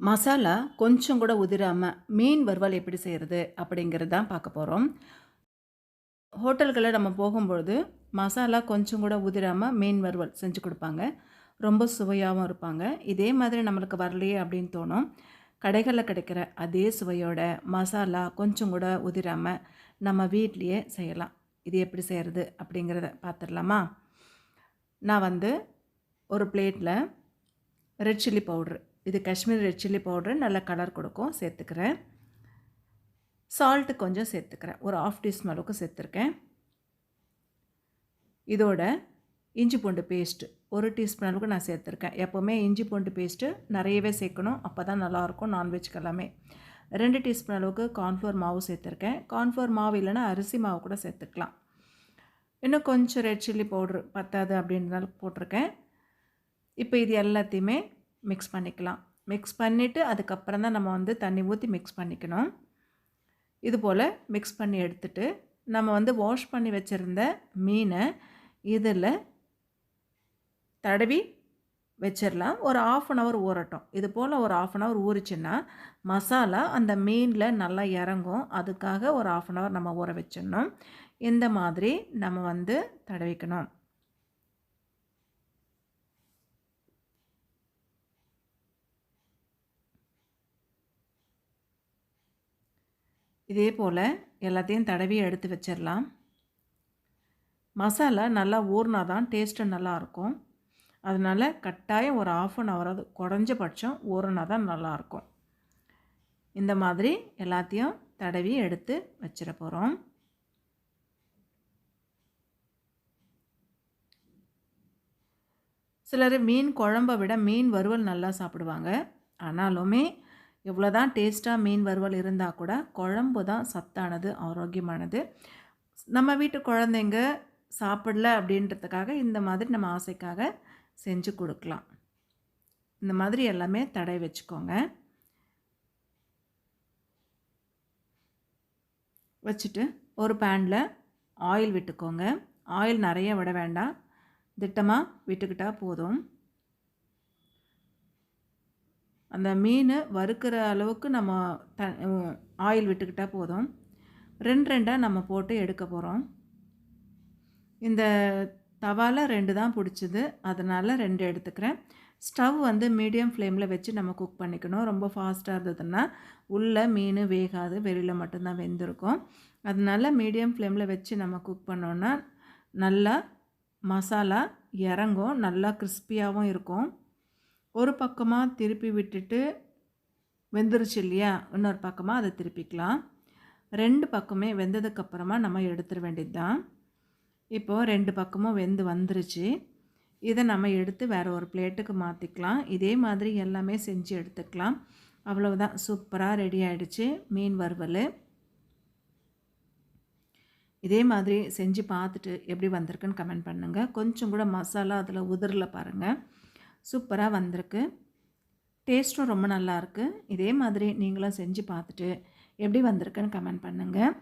மசாலா கொஞ்சம் கூட உதிராமல் மீன் வறுவல் எப்படி செய்கிறது அப்படிங்கிறது தான் பார்க்க போகிறோம் ஹோட்டல்களில் நம்ம போகும்பொழுது மசாலா கொஞ்சம் கூட உதிராமல் மீன் வறுவல் செஞ்சு கொடுப்பாங்க. ரொம்ப சுவையாகவும் இருப்பாங்க. இதே மாதிரி நம்மளுக்கு வரலையே அப்படின்னு தோணும். கடைகளில் கிடைக்கிற அதே சுவையோட மசாலா கொஞ்சம் கூட உதிராமல் நம்ம வீட்லேயே செய்யலாம். இது எப்படி செய்கிறது அப்படிங்கிறத பார்த்துடலாமா நான் வந்து ஒரு பிளேட்டில் ரெட் சில்லி பவுட்ரு இது காஷ்மீர் ரெட் சில்லி பவுடர் நல்ல கலர் கொடுக்கும் சேர்த்துக்கிறேன். சால்ட்டு கொஞ்சம் சேர்த்துக்கிறேன். ஒரு ஆஃப் டீஸ்பூன் அளவுக்கு சேர்த்துருக்கேன். இதோட இஞ்சி பூண்டு பேஸ்ட்டு ஒரு டீஸ்பூன் அளவுக்கு நான் சேர்த்துருக்கேன். எப்போவுமே இஞ்சி பூண்டு பேஸ்ட்டு நிறையவே சேர்க்கணும் அப்போ தான் நல்லாயிருக்கும் நான்வெஜ்க்கு எல்லாமே. ரெண்டு டீஸ்பூன் அளவுக்கு கார்ன்ஃப்ளவர் மாவு சேர்த்துருக்கேன். கார்ன்ஃப்ளவர் மாவு இல்லைன்னா அரிசி மாவு கூட சேர்த்துக்கலாம். இன்னும் கொஞ்சம் ரெட் சில்லி பவுட்ரு பத்தாது அப்படின்றதால போட்டிருக்கேன். இப்போ இது எல்லாத்தையுமே மிக்ஸ் பண்ணிக்கலாம். மிக்ஸ் பண்ணிவிட்டு அதுக்கப்புறம் தான் நம்ம வந்து தண்ணி ஊற்றி மிக்ஸ் பண்ணிக்கணும். இது போல் மிக்ஸ் பண்ணி எடுத்துட்டு நம்ம வந்து வாஷ் பண்ணி வச்சுருந்த மீனை இதில் தடவி வச்சிடலாம் ஒரு ஆஃப் அன் ஹவர் ஊறட்டும். இது போல் ஒரு ஆஃப் அன் ஹவர் ஊறிச்சுன்னா மசாலா அந்த மீனில் நல்லா இறங்கும். அதுக்காக ஒரு ஆஃப் அன் ஹவர் நம்ம ஊற வச்சிடணும். இந்த மாதிரி நம்ம வந்து தடவிக்கணும். இதே போல் எல்லாத்தையும் தடவி எடுத்து வச்சிடலாம். மசாலா நல்லா ஊறினா தான் டேஸ்ட்டு நல்லாயிருக்கும் அதனால் கட்டாயம் ஒரு ஆஃப் அன் ஹவராது குறைஞ்சபட்சம் ஊறினா தான் நல்லாயிருக்கும் இந்த மாதிரி எல்லாத்தையும் தடவி எடுத்து வச்சிட போகிறோம் சிலர் மீன் குழம்பை விட மீன் வறுவல் நல்லா சாப்பிடுவாங்க. ஆனாலுமே எவ்வளோ தான் டேஸ்ட்டாக மீன் வறுவல் இருந்தால் கூட குழம்பு தான் சத்தானது ஆரோக்கியமானது. நம்ம வீட்டு குழந்தைங்க சாப்பிடல அப்படின்றதுக்காக இந்த மாதிரி நம்ம ஆசைக்காக செஞ்சு கொடுக்கலாம். இந்த மாதிரி எல்லாமே தடை வச்சுக்கோங்க. வச்சுட்டு ஒரு பேனில் ஆயில் விட்டுக்கோங்க. ஆயில் நிறைய விட வேண்டாம். திட்டமாக விட்டுக்கிட்டால் போதும். அந்த மீன் வறுக்கிற அளவுக்கு நம்ம த ஆயில் விட்டுக்கிட்டால் போதும். ரெண்டு ரெண்டாக நம்ம போட்டு எடுக்க போகிறோம் இந்த தவால ரெண்டு தான் பிடிச்சிது. அதனால் ரெண்டு எடுத்துக்கிறேன். ஸ்டவ் வந்து மீடியம் ஃப்ளேமில் வச்சு நம்ம குக் பண்ணிக்கணும். ரொம்ப ஃபாஸ்ட்டாக இருந்ததுன்னா உள்ளே மீன் வேகாது. வெளியில் மட்டும்தான் வெந்திருக்கும். அதனால மீடியம் ஃப்ளேமில் வச்சு நம்ம குக் பண்ணோன்னா நல்லா மசாலா இறங்கும். நல்லா கிறிஸ்பியாகவும் இருக்கும். ஒரு பக்கமாக திருப்பி விட்டுட்டு வெந்துருச்சு இல்லையா? இன்னொரு பக்கமாக அதை திருப்பிக்கலாம். ரெண்டு பக்கமே வெந்ததுக்கப்புறமா நம்ம எடுத்துட வேண்டியது தான் இப்போது ரெண்டு பக்கமும் வெந்து வந்துருச்சு. இதை நம்ம எடுத்து வேறு ஒரு பிளேட்டுக்கு மாற்றிக்கலாம் இதே மாதிரி எல்லாமே செஞ்சு எடுத்துக்கலாம். அவ்வளவுதான். சூப்பராக ரெடி ஆகிடுச்சு மீன் வறுவல். இதே மாதிரி செஞ்சு பார்த்துட்டு எப்படி வந்திருக்குன்னு கமெண்ட் பண்ணுங்கள் கொஞ்சம் கூட மசாலா அதில் உதிரில் பாருங்கள் சூப்பராக வந்திருக்கு. டேஸ்ட்டும் ரொம்ப நல்லாயிருக்கு இதே மாதிரி நீங்களும் செஞ்சு பார்த்துட்டு எப்படி வந்திருக்குன்னு கமெண்ட் பண்ணுங்கள்